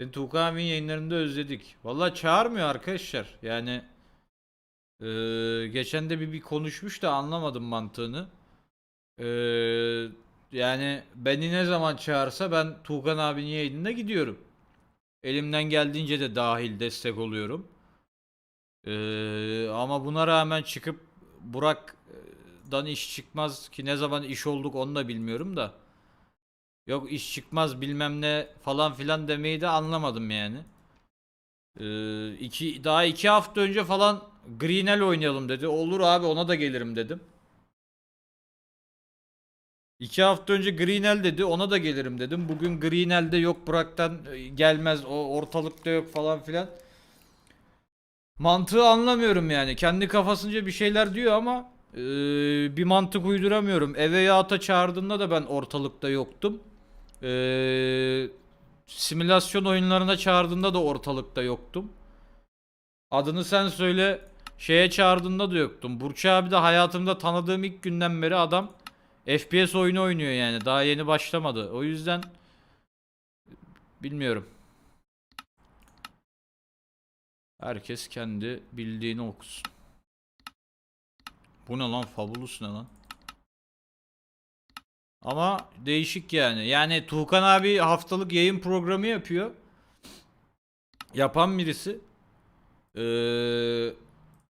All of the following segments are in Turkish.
Seni Tuğkan abinin yayınlarında özledik. Vallahi çağırmıyor arkadaşlar. Yani eee, geçen de bir, bir konuşmuş da anlamadım mantığını. Eee, yani beni ne zaman çağırsa ben Tuğkan abinin yayınına gidiyorum. Elimden geldiğince de dahil destek oluyorum. Eee, ama buna rağmen çıkıp Burak'dan iş çıkmaz ki ne zaman iş olduk onu da bilmiyorum da. Yok iş çıkmaz bilmem ne falan filan demeyi de anlamadım yani. Ee, iki, daha iki hafta önce falan Greenel oynayalım dedi. Olur abi ona da gelirim dedim. İki hafta önce Greenel dedi ona da gelirim dedim. Bugün Greenel'de yok Burak'tan e, gelmez o ortalıkta yok falan filan. Mantığı anlamıyorum yani. Kendi kafasınca bir şeyler diyor ama e, bir mantık uyduramıyorum. Eve ya çağırdığında da ben ortalıkta yoktum. E, simülasyon oyunlarına çağırdığında da ortalıkta yoktum. Adını sen söyle şeye çağırdığında da yoktum. Burç abi de hayatımda tanıdığım ilk günden beri adam FPS oyunu oynuyor yani. Daha yeni başlamadı. O yüzden bilmiyorum. Herkes kendi bildiğini okusun. Bu ne lan? Fabulous ne lan? Ama değişik yani. Yani Tuğkan abi haftalık yayın programı yapıyor. Yapan birisi. Ee,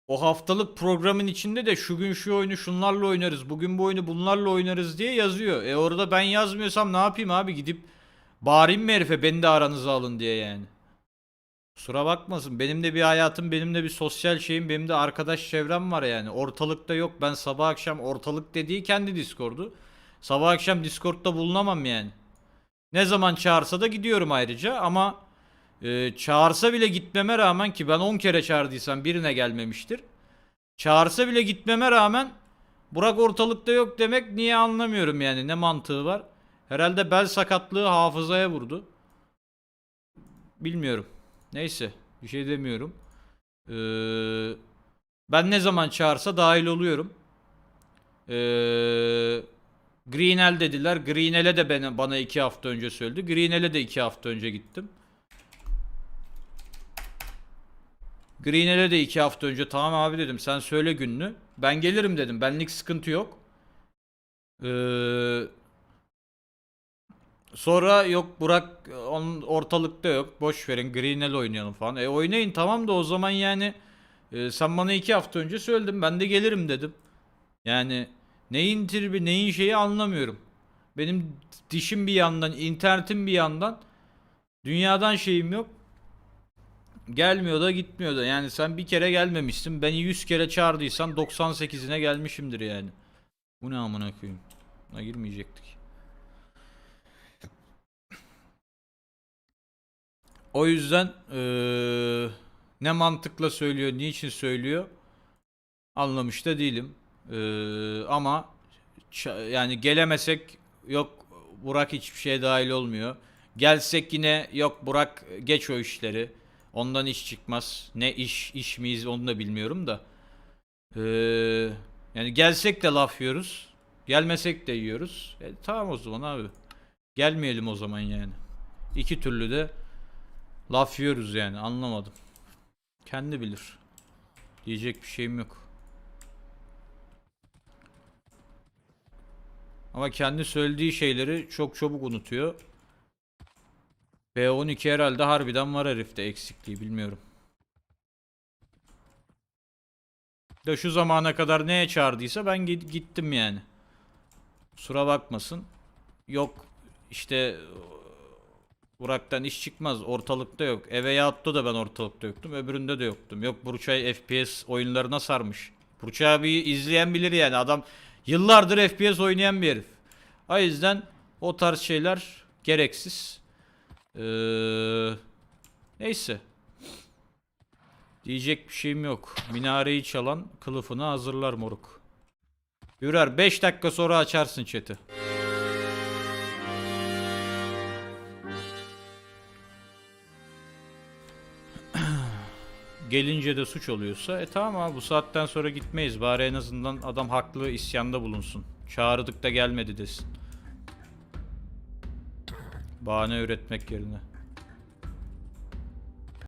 o haftalık programın içinde de şu gün şu oyunu şunlarla oynarız. Bugün bu oyunu bunlarla oynarız diye yazıyor. E orada ben yazmıyorsam ne yapayım abi? Gidip bağırayım mı herife beni de aranıza alın diye yani. Kusura bakmasın. Benim de bir hayatım, benim de bir sosyal şeyim, benim de arkadaş çevrem var yani. Ortalıkta yok. Ben sabah akşam ortalık dediği kendi Discord'u. Sabah akşam Discord'da bulunamam yani. Ne zaman çağırsa da gidiyorum ayrıca ama e, çağırsa bile gitmeme rağmen ki ben 10 kere çağırdıysam birine gelmemiştir. Çağırsa bile gitmeme rağmen Burak ortalıkta yok demek niye anlamıyorum yani ne mantığı var. Herhalde bel sakatlığı hafızaya vurdu. Bilmiyorum. Neyse bir şey demiyorum. Ee, ben ne zaman çağırsa dahil oluyorum. Ee, Greenel dediler. Greenel'e de bana, bana iki hafta önce söyledi. Greenel'e de iki hafta önce gittim. Greenel'e de iki hafta önce tamam abi dedim sen söyle gününü. Ben gelirim dedim. Benlik sıkıntı yok. Ee, sonra yok Burak onun ortalıkta yok. Boş verin Greenel oynayalım falan. E oynayın tamam da o zaman yani e, sen bana iki hafta önce söyledin. Ben de gelirim dedim. Yani neyin tribi neyin şeyi anlamıyorum. Benim dişim bir yandan, internetim bir yandan. Dünyadan şeyim yok. Gelmiyor da gitmiyor da. Yani sen bir kere gelmemişsin. Beni 100 kere çağırdıysan 98'ine gelmişimdir yani. Bu ne amına koyayım? Buna girmeyecektik. O yüzden eee, ne mantıkla söylüyor, niçin söylüyor anlamış da değilim. Eee, ama yani gelemesek yok Burak hiçbir şeye dahil olmuyor. Gelsek yine yok Burak geç o işleri. Ondan iş çıkmaz. Ne iş iş miyiz onu da bilmiyorum da. Eee, yani gelsek de laf yiyoruz. Gelmesek de yiyoruz. E, tamam o zaman abi. Gelmeyelim o zaman yani. İki türlü de laf yiyoruz yani anlamadım. Kendi bilir. Diyecek bir şeyim yok. Ama kendi söylediği şeyleri çok çabuk unutuyor. B12 herhalde harbiden var herifte eksikliği bilmiyorum. Da şu zamana kadar neye çağırdıysa ben git- gittim yani. Kusura bakmasın. Yok işte Burak'tan iş çıkmaz. Ortalıkta yok. Eve yattı da ben ortalıkta yoktum. Öbüründe de yoktum. Yok Burçay FPS oyunlarına sarmış. Burçay abiyi izleyen bilir yani. Adam yıllardır FPS oynayan bir herif. O yüzden o tarz şeyler gereksiz. Ee, neyse. Diyecek bir şeyim yok. Minareyi çalan kılıfını hazırlar moruk. Yürer 5 dakika sonra açarsın chat'i. Gelince de suç oluyorsa e tamam abi bu saatten sonra gitmeyiz. Bari en azından adam haklı isyanda bulunsun. Çağırdık da gelmedi desin. Bahane üretmek yerine.